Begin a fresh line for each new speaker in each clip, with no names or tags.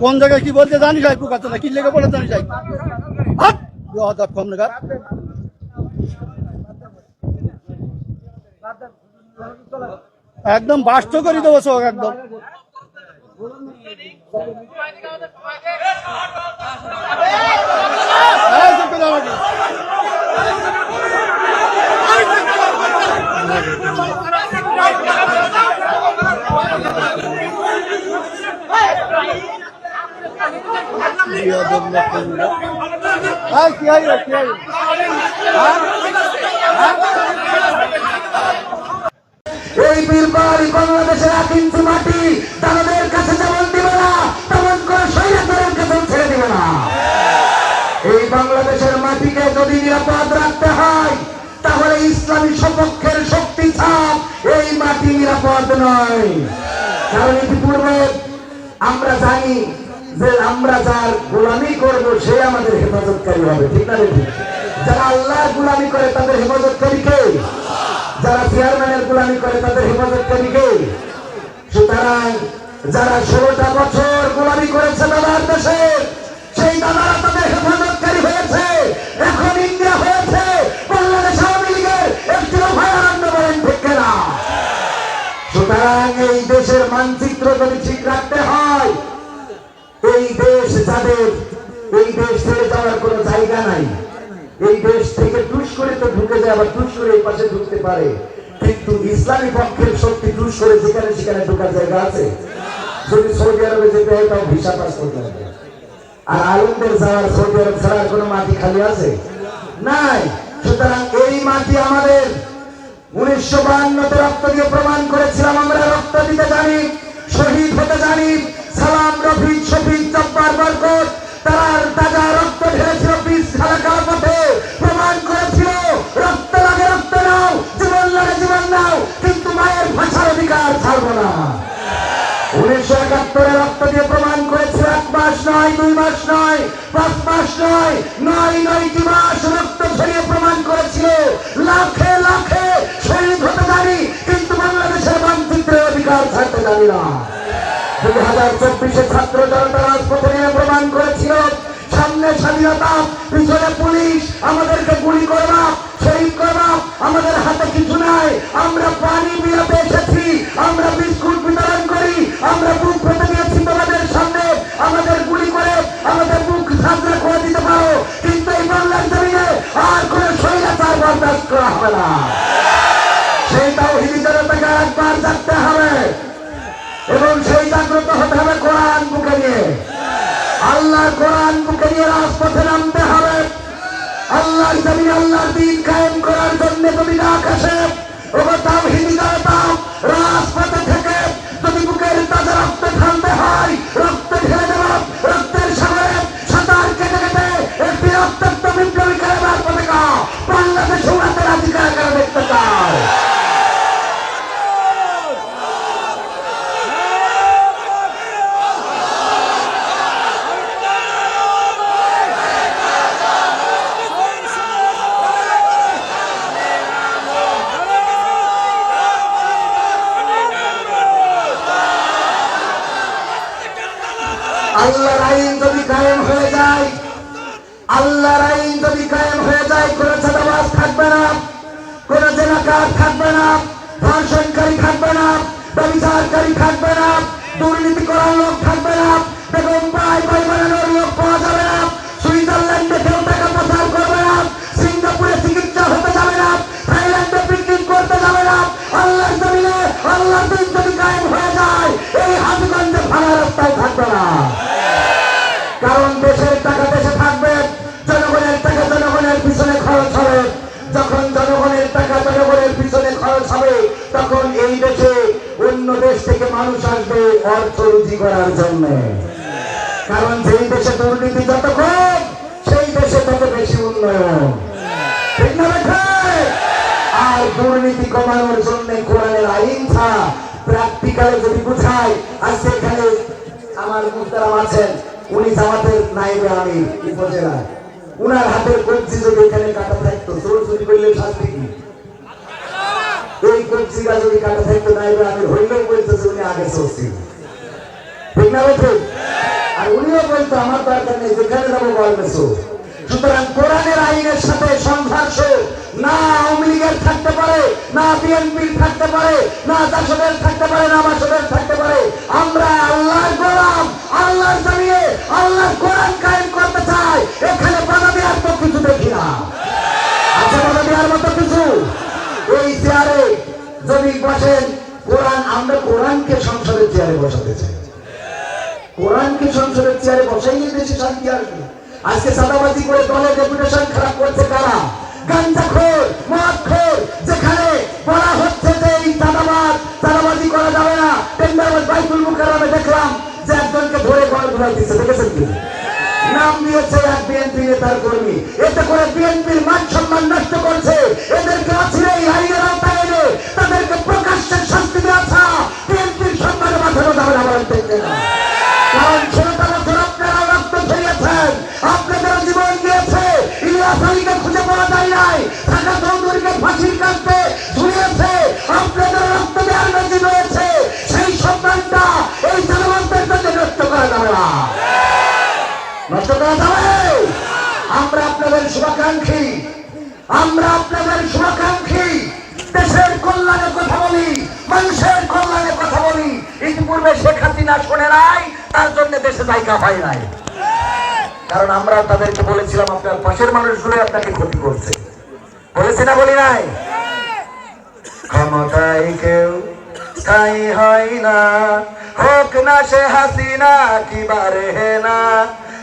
কোন জায়গায় কি বলতে জানিস ভাই পোকা চোদা কি লেগে বলে! বেয়াদব কম দেখার। একদম বাস্ত করে দেবো সব একদম। চুপ এই,
বাংলাদেশের এক মাটি তাদের কাছে যেমন দিবে না তেমন করে সৈন্যদের কাছে ছেড়ে দিবে না। এই বাংলাদেশের মাটিকে যদি নিরাপদ রাখতে হয় তাহলে ইসলামী সপক্ষের শক্তি ছাপ এই মাটি নিরাপদ নয়। কারণ ইতিপূর্বে আমরা জানি যে আমরা যার গোলামি করব, সে আমাদের হেফাজতকারী হবে, ঠিক না ঠিক? যারা আল্লাহ গোলামি করে তাদের হেফাজতকারী কে? যারা চেয়ারম্যানের গোলামি করে তাদের হেফাজতকারী কে? সুতরাং যারা ষোলোটা বছর গোলামি করেছে দাদার দেশে, সেই দাদারা তাদের হেফাজতকারী হয়েছে। এখন ইন্ডিয়া হয়েছে। বাংলাদেশ আওয়ামী লীগের একটি অভয়ারণ্য বলেন ঠিক সুতরাং এই দেশের মানচিত্র যদি ঠিক রাখতে হয় এই দেশ যাদের, এই দেশ ছেড়ে যাওয়ার কোনো জায়গা নাই। এই দেশ থেকে টুস করে তো ঢুকে যায়, আবার টুস করে এই পাশে ঢুকতে পারে। কিন্তু ইসলামী পক্ষের শক্তি টুস করে যেখানে সেখানে ঢোকার জায়গা আছে। যদি সৌদি আরবে যেতে হয়, তাও ভিসা পাস করতে হবে আর আলমদের যাওয়ার, সৌদি আরব ছাড়ার কোনো মাটি খালি আছে? নাই। সুতরাং এই মাটি আমাদের। উনিশশো বাহান্নতে রক্ত দিয়ে প্রমাণ করেছিলাম আমরা মাস নয়, পাঁচ মাস নয় নয় নয়টি মাস রক্ত ঝরিয়ে প্রমাণ করেছিল। লাখে লাখে শহীদ হতে জানি, কিন্তু বাংলাদেশের মানচিত্রে অধিকার ছাড়তে জানি না। দুই হাজার চব্বিশে ছাত্র জনতা রাজপথে নেমে প্রমাণ করেছিল, সামনে স্বাধীনতা, পিছনে পুলিশ, আমাদেরকে গুলি করবা শহীদ করবা আমাদের হাতে কিছু নাই, আমরা পানি বিলাতে এসেছি, আমরা আল্লাহ কোরআন বুকে নিয়ে রাজপথে নামতে হবে। আল্লাহর জমিন, আল্লাহর দিন কায়েম করার জন্য তুমি না আকাশে আল্লাহর আইন যদি কায়েম হয়ে যায়, আল্লাহর আইন যদি কায়েম হয়ে যায়, কোন চাঁদাবাজ থাকবে না, কোন জেলাকার থাকবে না, ধর্ষণকারী থাকবে না, ব্যবচারকারী থাকবে না, দুর্নীতি করার লোক থাকবে না, বেগম পাই পাই বানানোর লোক পাওয়া যাবে না, সুইজারল্যান্ডে কেউ টাকা পাচার করবে না, সিঙ্গাপুরে চিকিৎসা হতে যাবে না, থাইল্যান্ডে পিকনিক করতে যাবে না, আল্লাহর জমিনে, আল্লাহর দিন যদি কায়েম হয়ে যায়, এই হাজগঞ্জে ভাড়া রাস্তায় থাকবে না। কারণ দেশের টাকা দেশে থাকবে, জনগণের টাকা জনগণের পিছনে খরচ হবে। যখন জনগণের টাকা জনগণের পিছনে খরচ হবে, তখন এই দেশে অন্য দেশ থেকে মানুষ আসবে অর্থ রুজি করার জন্য। কারণ যেই দেশে দুর্নীতি যত কম, সেই দেশে তত বেশি উন্নয়ন। আর দুর্নীতি কমানোর জন্য কোরআনের আইন ছাড়া প্র্যাকটিক্যালে যদি বুঝায় আজকে এখানে আমার মুখতারাম আছেন উনি জামাতের নাইবে আমির উপজেলায় উনার হাতের কবজি যদি এখানে কাটা থাকতো, চোর চুরি করলে শাস্তি কি? এই কবজিরা যদি কাটা থাকতো না এবার আমি হইলেও বলতেছে উনি আগে চলছি ঠিক না বলছে আর উনিও বলতো, আমার দরকার নেই, যেখানে যাব বলবে সো সুতরাং কোরআনের আইনের সাথে সংঘর্ষ না আওয়ামী লীগের থাকতে পারে, না বিএনপির থাকতে পারে, না জাসদের থাকতে পারে, না বাসদের থাকতে পারে, আমরা জমিয়ে আল্লাহর কোরআন কায়েম করতে চায়, এখানে বাধা দেওয়ার তো কিছু দেখি না। আছে বাধা দেওয়ার মতো কিছু? এই চেয়ারে যদি বসেন, কোরআন, আমরা কোরআনকে সংসদের চেয়ারে বসাতে চাই। কোরআনকে সংসদের চেয়ারে বসাইলে দেশে শান্তি আসবে। আজকে সাদাবাজি করে দলের রেপুটেশন নাম দিয়েছে এক বিএনপি নেতার কর্মী। এতে করে বিএনপির মান সম্মান নষ্ট করছে। এদেরকে আছে এই আইনের আওতায় এনে। তাদেরকে প্রকাশ্যে শাস্তি দেওয়া বিএনপির সম্মানে বাঁচানো যাবে না বলেন তার জন্য কারণ আমরা তাদেরকে বলেছিলাম, আপনার পাশের মানুষগুলো আপনাকে ক্ষতি করছে। বলেছি না, বলি নাই? ক্ষমতায় কেউ স্থায়ী হয় না। হোক না সে হাসিনা, কি বারে না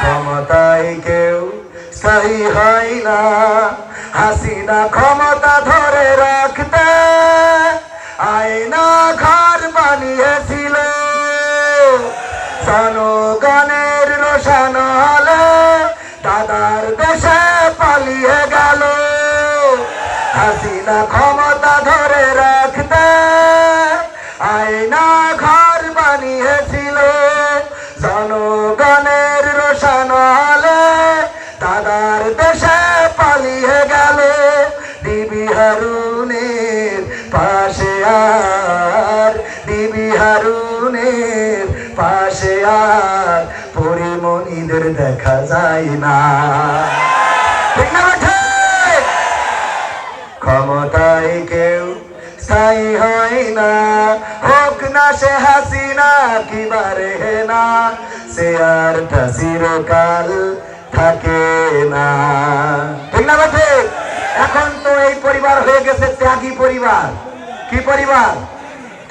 ক্ষমতায় কেউ স্থায়ী হয় না। হাসিনা ক্ষমতা ধরে রাখতে আয়না ঘর বানিয়েছিল। জনগণের রোশন হলে দাদার দেশে পালিয়ে গেল। হাসিনা ক্ষমতা হারুনের পাশে আর পরিমণিদের দেখা যায় না? ক্ষমতায় কেউ স্থায়ী হয় না। হোক না সে কি বারে না, সে আর চিরকাল থাকে না। ঠিক না এখন তো এই পরিবার হয়ে গেছে ত্যাগী পরিবার। কি পরিবার?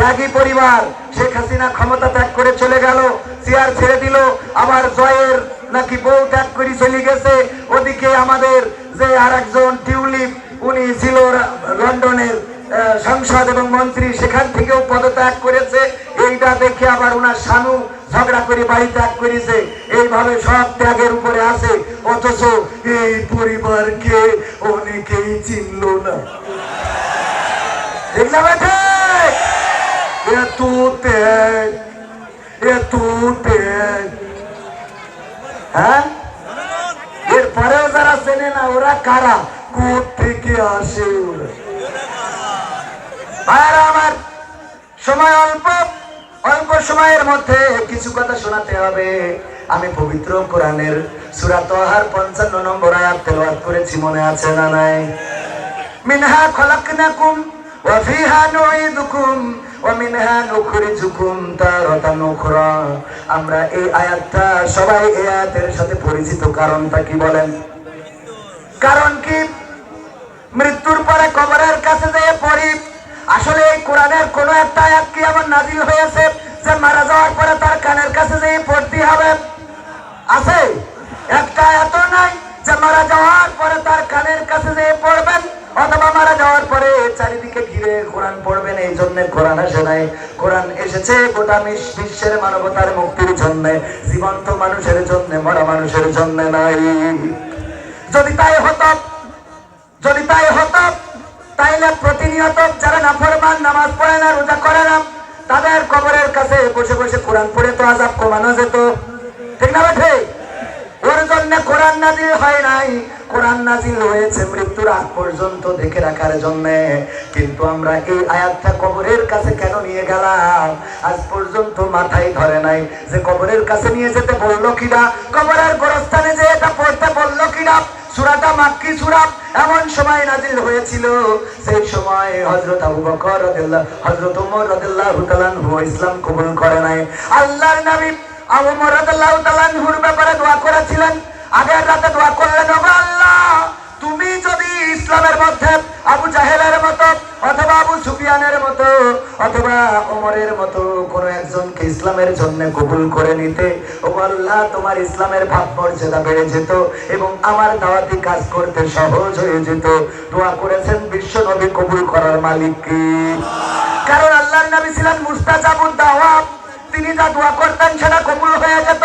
ত্যাগী পরিবার, শেখ হাসিনা ক্ষমতা ত্যাগ করে চলে গেল, চেয়ার ছেড়ে দিল, আবার জয়ের নাকি বউ ত্যাগ করে চলে গেছে। ওদিকে আমাদের যে আর একজন টিউলিপ, উনি ছিল লন্ডনের সংসদ এবং মন্ত্রী, সেখান থেকেও পদত্যাগ করেছে। এইটা দেখে আবার ওনার শানু ঝগড়া করে বাড়ি ত্যাগ করেছে। এইভাবে সব ত্যাগের উপরে আছে। অথচ এই পরিবারকে অনেকেই চিনল না ঠিক? বেঠে এত ত্যাগ এত ত্যাগ হ্যাঁ? এরপরেও যারা চেনে না, ওরা কারা? থেকে আসে ভাইয়ারা আমার সময় অল্প অল্প সময়ের মধ্যে কিছু কথা শোনাতে হবে। আমি পবিত্র কোরআনের সূরা তহার পঞ্চান্ন নম্বর আয়াত তেলাওয়াত করেছি, মনে আছে না নাই? মিনহা খলাকনাকুম ওয়া ফিহা নুঈদুকুম আমরা এই আয়াতটা, সবাই এই আয়াতের সাথে পরিচিত, কারণটা কি বলেন? কারণ কি? মৃত্যুর পরে কবরের কাছে যেয়ে পড়ি। আসলে এই কোরআনের কোন একটা আয়াত কি এমন নাজিল হয়েছে যে মারা যাওয়ার পরে তার কানের কাছে যেয়ে পড়তে হবে? আছে। একটা এত নাই যে মারা যাওয়ার পরে তার কানের কাছে যেয়ে পড়বেন। অথবা মারা যাওয়ার পরে চারিদিকে ঘিরে কোরআন পড়বেন, এই জন্য কোরআন আসে নাই। কোরআন এসেছে গোটা বিশ্বের মানবতার মুক্তির জন্য, জীবন্ত মানুষের জন্য, মরা মানুষের জন্য নাই। যদি তাই হতো, যদি তাই হতো, তাইলে প্রতিনিয়ত যারা নাফরমান, নামাজ পড়ে না, রোজা করে না, তাদের কবরের কাছে বসে বসে কোরআন পড়ে তো আজাব কমানো যেত। ঠিক না বেঠে ওর জন্য কোরআন নাজিল হয় নাই। কোরআন নাজিল হয়েছে, মৃত্যুর আগ পর্যন্ত দেখে রাখার জন্য। কিন্তু আমরা এই আয়াতটা কবরের কাছে কেন নিয়ে গেলাম? আজ পর্যন্ত মাথায় ধরে নাই যে কবরের কাছে নিয়ে যেতে বলল কিনা কবরের গোরস্থানে যে এটা পড়তে বলল কিনা সুরাটা মাক্কি সুরা এমন সময় নাজিল হয়েছিল। সেই সময় হযরত আবু বকর রাদিয়াল্লাহু, হযরত ওমর রাদিয়াল্লাহু তাআলা আনহু ইসলাম কবুল করে নাই। আল্লাহর নবী আবু ওমর রাদিয়াল্লাহু আনহুর ব্যাপারে দোয়া করেছিলেন। আগের রাতে দোয়া করলেন মধ্যে আবু জাহেলের মতো অথবা আবু সুফিয়ানের মতো অথবা ওমরের মতো কোন একজনকে ইসলামের জন্য কবুল করে নিতে ও আল্লাহ তোমার ইসলামের ভাব মর্যাদা বেড়ে যেত এবং আমার দাওয়াতি কাজ করতে সহজ হয়ে যেত। দোয়া করেছেন বিশ্ব নবী কবুল করার মালিক কি? কারণ আল্লাহর নবী ছিলেন মুস্তাজাবুদ দাওয়াত তিনি যা দোয়া করতেন সেটা কবুল হয়ে যেত।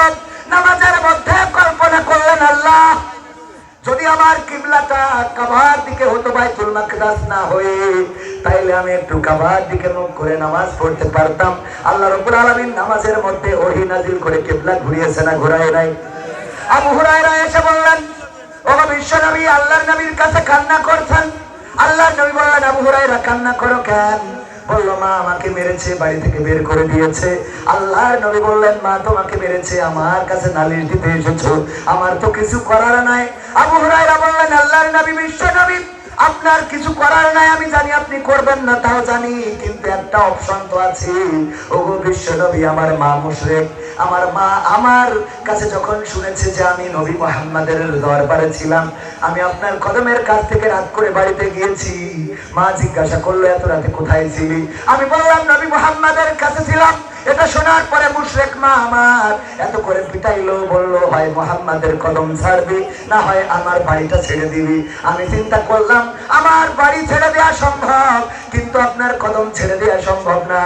নামাজের মধ্যে কল্পনা করলেন আল্লাহ যদি আমার কিবলাটা কাবার দিকে হতো বাইতুল মাকদাস না হয়ে, তাইলে আমি একটু কাবার দিকে মুখ করে নামাজ পড়তে পারতাম। আল্লাহ রাব্বুল আলামিন নামাজের মধ্যে ওহি নাজিল করে কিবলা ঘুরিয়েছে না ঘুরায় নাই? আবু হুরায়রা এসে বললেন ও বিশ্ব নবী আল্লাহর নবীর কাছে কান্না করছেন। আল্লাহর নবী বললেন, আবু হুরায়রা, কান্না করো কেন? বলল, মা আমাকে মেরেছে, বাড়ি থেকে বের করে দিয়েছে। আল্লাহ নবী বললেন, মা, তোমাকে মেরেছে, আমার কাছে নালিশ দিতে এসেছ। আমার তো কিছু করার নাই। আবু হুরায়রা বললেন, আল্লাহর নবী বিশ্ব নবী। আপনার কিছু করার নাই, আমি জানি আপনি করবেন না, তাও জানি, কিন্তু একটা অপশন তো আছে। ওগো বিশ্ব নবী আমার মা মুশরিক, আমার মা আমার কাছে যখন শুনেছে যে আমি নবী মোহাম্মদের দরবারে ছিলাম, আমি আপনার কদমের কাছ থেকে রাত করে বাড়িতে গিয়েছি। মা জিজ্ঞাসা করল, এত রাতে কোথায় ছিলি? আমি বললাম, নবী মোহাম্মদের কাছে ছিলাম। এটা শোনার পরে মুশরেক মা আমার এত করে পিটাইলো, বলল হয় মোহাম্মদের কদম ছাড়বি, না হয় আমার বাড়িটা ছেড়ে দিবি। আমি চিন্তা করলাম, আমার বাড়ি ছেড়ে দেওয়া সম্ভব, কিন্তু আপনার কদম ছেড়ে দেওয়া সম্ভব না।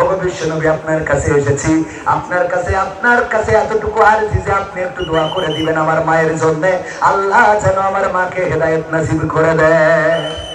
ও বিশ্বনবী, আপনার কাছে এসেছি, আপনার কাছে আপনার কাছে এতটুকু আর যে আপনি একটু দোয়া করে দিবেন আমার মায়ের জন্য। আল্লাহ যেন আমার মাকে হেদায়েত নাসিব করে দেয়।